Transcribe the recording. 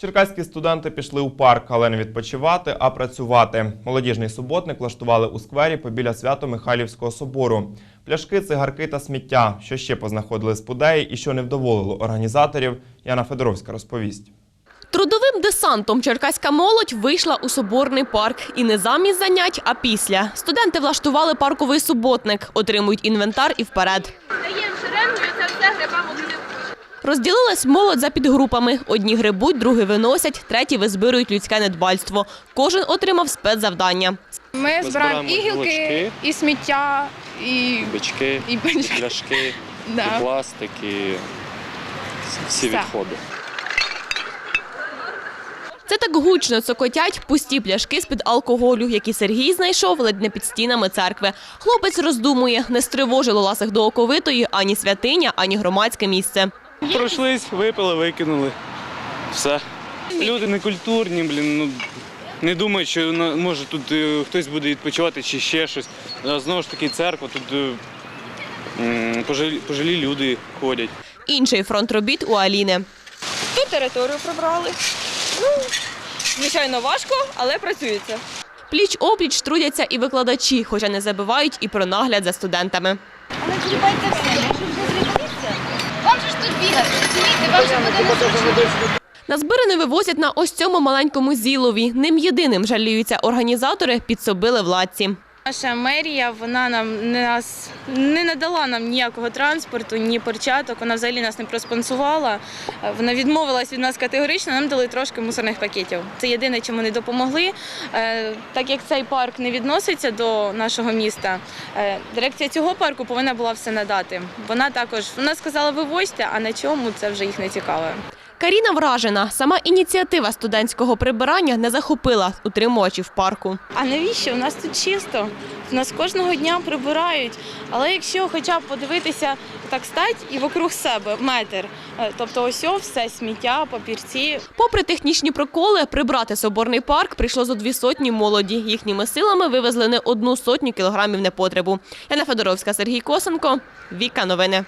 Черкаські студенти пішли у парк, але не відпочивати, а працювати. Молодіжний суботник влаштували у сквері побіля Свято-Михайлівського собору. Пляшки, цигарки та сміття, що ще познаходили спудеї і що не вдоволило організаторів, Яна Федоровська розповість. Трудовим десантом черкаська молодь вийшла у соборний парк. І не замість занять, а після. Студенти влаштували парковий суботник, отримують інвентар і вперед. Даємо шеренгу це все туди. Розділилась молодь за підгрупами. Одні грибуть, другі виносять, треті визбирують людське недбальство. Кожен отримав спецзавдання. Ми збираємо і гілки, і сміття, і, бички, і пляшки, Да. і пластик, і всі Все. відходи. Це так гучно цокотять пусті пляшки з-під алкоголю, які Сергій знайшов ледь не під стінами церкви. Хлопець роздумує, не стривожило ласих до оковитої ані святиня, ані громадське місце. Пройшлись, випили, викинули. Все. Люди некультурні, блін, ну. Не думають, що може тут е, хтось буде відпочивати чи ще щось. А знову ж таки, церква, тут е, пожилі, пожилі люди ходять. Інший фронт робіт у Аліни. Тут територію прибрали. Ну, звичайно, важко, але працюється. Пліч опліч трудяться і викладачі, хоча не забувають і про нагляд за студентами. Але все, Назбиране вивозять на ось цьому маленькому зілові. Ним єдиним жаліються організатори, підсобили владці. Наша мерія вона нам не нас не надала нам ніякого транспорту, ні перчаток. Вона взагалі нас не проспонсувала. Вона відмовилась від нас категорично. Нам дали трошки мусорних пакетів. Це єдине, чому не допомогли. Е, Так як цей парк не відноситься до нашого міста, е, дирекція цього парку повинна була все надати. Вона також вона сказала, вивозьте, а на чому це вже їх не цікаве. Каріна вражена. Сама ініціатива студентського прибирання не захопила утримувачів парку. А навіщо? У нас тут чисто. У нас кожного дня прибирають. Але якщо хоча б подивитися так стать і вокруг себе метр, е, тобто ось о, все сміття, папірці. Попри технічні проколи, прибрати соборний парк прийшло зо дві сотні молоді. Їхніми силами вивезли не одну сотню кілограмів непотребу. Яна Федоровська, Сергій Косенко, Віка Новини.